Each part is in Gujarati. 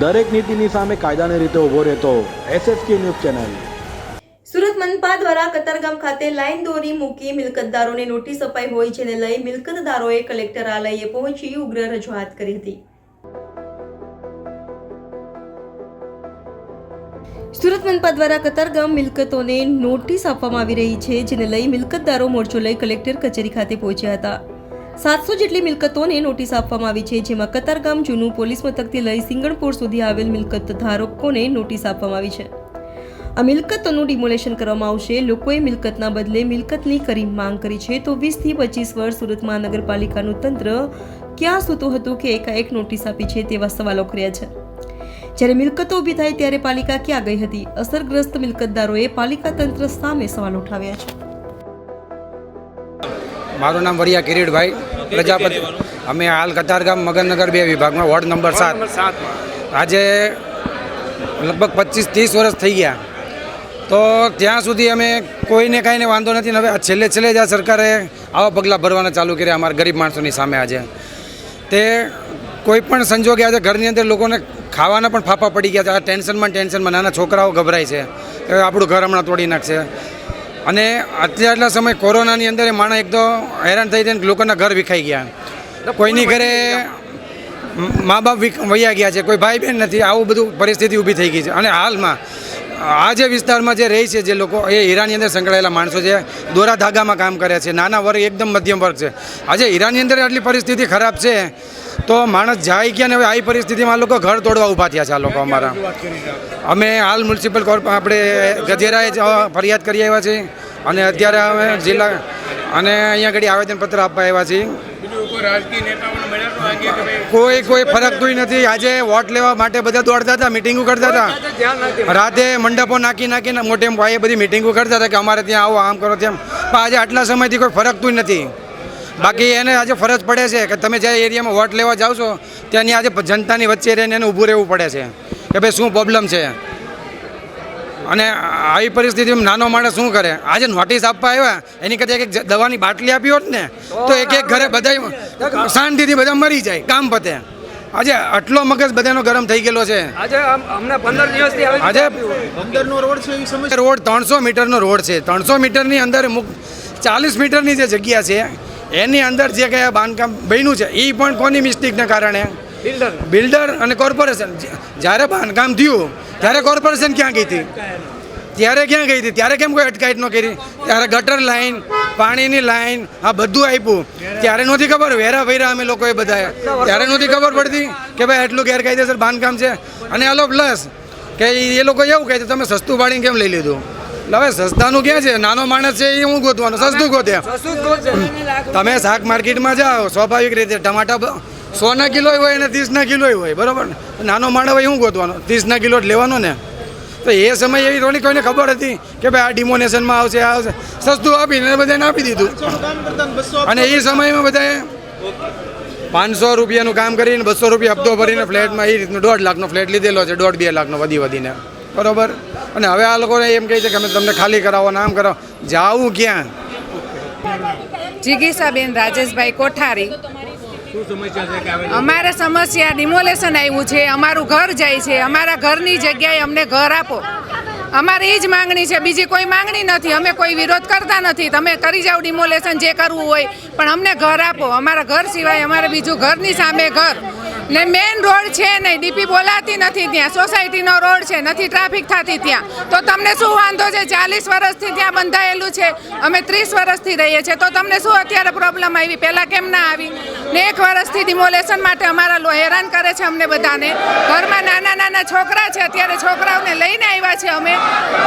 દરેક નીતિની સામે કાયદાની રીતે ઊભો રહેતો એસએસકે ન્યૂઝ ચેનલ. સુરત મનપા દ્વારા કતારગામ ખાતે લાઈન દોરી મૂકી મિલકતદારોને નોટિસ અપાઈ હોય જેને લઈ મિલકતદારોએ કલેક્ટરાલયે પહોંચી ઉગ્ર રજૂઆત કરી હતી. સુરત મનપા દ્વારા કતારગામ મિલકતોને નોટિસ આપવામાં આવી રહી છે, જેને લઈ મિલકતદારો મોરચો લઈ કલેક્ટર કચેરી ખાતે પહોંચ્યા હતા. સાતસો જેટલી મિલકતોને નોટિસ આપવામાં આવી છે, જેમાં કતારગામ જૂનું પોલીસ મથકથી લઈ સિંગણપોર સુધી આવેલ મિલકત ધારકોને નોટિસ આપવામાં આવી છે. આ મિલકતોનું ડિમોલેશન કરવામાં આવશે. લોકોએ મિલકતના બદલે મિલકતની કરી માંગ કરી છે તો વીસથી પચીસ વર્ષ સુરત મહાનગરપાલિકાનું તંત્ર ક્યાં સૂતું હતું કે એકાએક નોટિસ આપી છે તેવા સવાલો કર્યા છે. જ્યારે મિલકતો ઊભી થાય ત્યારે પાલિકા ક્યાં ગઈ હતી? અસરગ્રસ્ત મિલકતદારોએ પાલિકા તંત્ર સામે સવાલ ઉઠાવ્યા છે. મારું નામ વરિયા કિરીટભાઈ. પ્રજાપતિ. અમે હાલ કતારગામ મગનનગર બે વિભાગમાં વોર્ડ નંબર સાત. આજે લગભગ પચીસ ત્રીસ વર્ષ થઈ ગયા. તો ત્યાં સુધી અમે કોઈને કાંઈને વાંધો નથી ને હવે આ છેલ્લે છેલ્લે જ આ સરકારે આવા પગલાં ભરવાના ચાલુ કર્યા અમારા ગરીબ માણસોની સામે આજે. તે કોઈ પણ સંજોગે આજે ઘરની અંદર લોકોને ખાવાના પણ ફાફા પડી ગયા છે. આ ટેન્શનમાં ટેન્શનમાં નાના છોકરાઓ ગભરાય છે. કે આપણું ઘર હમણાં તોડી નાખશે. અને અત્યારના સમય કોરોનાની અંદર એ માણસ એક તો હેરાન થઈ થઈને લોકોના ઘર વિખાઈ ગયા. કોઈની ઘરે મા બાપ વૈયા ગયા છે કોઈ ભાઈ બહેન નથી આવું બધું પરિસ્થિતિ ઊભી થઈ ગઈ છે. અને હાલમાં આ જે વિસ્તારમાં જે રહે છે જે લોકો એ હીરાની અંદર સંકળાયેલા માણસો છે દોરા ધાગામાં કામ કરે છે નાના વર્ગ એકદમ મધ્યમ વર્ગ છે. આજે હીરાની અંદર આટલી પરિસ્થિતિ ખરાબ છે તો માણસ જાય ગયા ને હવે આવી પરિસ્થિતિમાં લોકો ઘર તોડવા ઊભા થયા છે આ લોકો અમારા. અમે હાલ મ્યુનિસિપલ કોર્પ આપણે ગજેરાએ ફરિયાદ કરી આવ્યા છીએ. અને અત્યારે અમે જિલ્લા, અને અહીંયા ઘડી આવેદનપત્ર આપવા આવ્યા છીએ. કોઈ કોઈ ફરક કોઈ નથી. આજે વોટ લેવા માટે બધા દોડતા હતા, મિટિંગો કરતા હતા. રાતે મંડપો નાખી નાખીને મોટે ભાઈએ બધી મિટિંગો કરતા હતા કે અમારે ત્યાં આવો, આમ કરો તેમ. પણ આજે આટલા સમયથી કોઈ ફરકતું નથી. બાકી એને આજે ફરજ પડે છે કે તમે જે એરિયામાં વોટ લેવા જાઓ છો ત્યાંની આજે જનતાની વચ્ચે રહીને એને ઊભું રહેવું પડે છે. કે ભાઈ શું પ્રોબ્લેમ છે? અને આવી પરિસ્થિતિમાં નાનો માણસ શું કરે? આજે નોટિસ આપવા આવ્યા એની કરતાં એક દવાની બાટલી આપી હોત ને તો એક એક ઘરે બધા શાંતિથી બધા મરી જાય કામ પતે. આજે આટલો મગજ બધાનો ગરમ થઈ ગયેલો છે. આજે આમ- પંદર દિવસથી આજે અંદરનો રોડ છે એવી સમસ્યા રોડ ત્રણસો મીટરનો રોડ છે. ત્રણસો મીટરની અંદર અમુક ચાલીસ મીટરની જે જગ્યા છે એની અંદર જે કયા બાંધકામ બન્યું છે એ પણ કોની મિસ્ટેકને કારણે? બિલ્ડર. બિલ્ડર અને કોર્પોરેશન. જ્યારે બાંધકામ થયું ત્યારે કોર્પોરેશન ક્યાં ગઈ હતી? ત્યારે ક્યાં ગઈ હતી? ત્યારે કેમ કોઈ અટકાયત ન કરી? ત્યારે ગટર લાઈન પાણીની લાઈન આ બધું આપ્યું. ત્યારે નહોતી ખબર? વેરા વેરા અમે લોકોએ બધાએ. ત્યારે નહોતી ખબર પડતી કે ભાઈ એટલું ગેરકાયદેસર બાંધકામ છે. અને આલો પ્લસ કે એ લોકો એવું કહે છે તમે સસ્તું પાણી કેમ લઈ લીધું? હવે સસ્તાનું ક્યાં છે? નાનો માણસ છે એ હું ગોતવાનું સસ્તું ગોતે. તમે શાક માર્કેટમાં જાઓ સ્વાભાવિક રીતે ટમાટા સો સોના કિલો હોય અને ત્રીસના કિલો હોય બરાબર ને? નાનો માણસ હોય શું ગોતવાનો? ત્રીસના કિલો જ લેવાનો ને? તો એ સમય એવી થોડી કોઈને ખબર હતી કે ભાઈ આ ડિમોનેશનમાં આવશે આ આવશે. સસ્તું આપીને બધાને આપી દીધું. અને એ સમયમાં બધાએ પાંચસો રૂપિયાનું કામ કરીને બસો રૂપિયા હપ્તો ભરીને ફ્લેટમાં એ રીતનું દોઢ લાખનો ફ્લેટ લીધેલો છે દોઢ બે લાખનો વધી વધીને. બરોબર? અને હવે આ લોકોને એમ કહે છે કે અમે તમને ખાલી કરાવો નામ કરાવો જાવું ક્યાં? જિગીસાબેન રાજેશભાઈ કોઠારી. અમારે સમસ્યા ડિમોલેશન આવ્યું છે અમારું ઘર જાય છે અમારા ઘરની જગ્યાએ અમને ઘર આપો. અમારી એ જ માંગણી છે બીજી કોઈ માંગણી નથી અમે કોઈ વિરોધ કરતા નથી. તમે કરી જાઓ ડિમોલેશન જે કરવું હોય પણ અમને ઘર આપો. અમારા ઘર સિવાય અમારે બીજું ઘરની સામે ઘર. ને મેઇન રોડ છે નહીં. ડીપી બોલાતી નથી ત્યાં. સોસાયટીનો રોડ છે. નથી ટ્રાફિક થતી ત્યાં. તો તમને શું વાંધો છે? ચાલીસ વર્ષથી ત્યાં બંધાયેલું છે. અમે ત્રીસ વર્ષથી રહીએ છીએ. તો તમને શું અત્યારે પ્રોબ્લેમ આવી? પહેલાં કેમ ના આવી? ને એક વર્ષથી ડિમોલેશન માટે અમારા લો હેરાન કરે છે અમને બધાને. ઘરમાં નાના નાના છોકરા છે. અત્યારે છોકરાઓને લઈને આવ્યા છે અમે.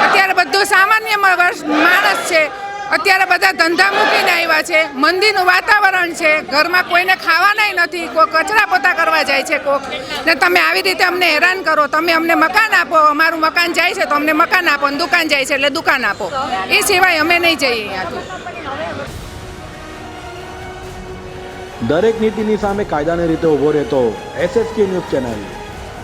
અત્યારે બધું સામાન્ય માણસ છે. અત્યારે બધા ધંધા મૂકીને આવ્યા છે. મંદિરનું વાતાવરણ છે. ઘરમાં કોઈને ખાવાનાય નથી. કોઈ કચરા પોતા કરવા જાય છે કોક. ને તમે આવી રીતે અમને હેરાન કરો. તમે અમને મકાન આપો. અમારું મકાન જાય છે તો અમને મકાન આપો અને દુકાન જાય છે એટલે દુકાન આપો. એ સિવાય અમે નહીં જઈએ અહીંયાથી. દરેક નીતિની સામે કાયદાની રીતે ઊભો રહેતો એસએસકે ન્યૂઝ ચેનલ.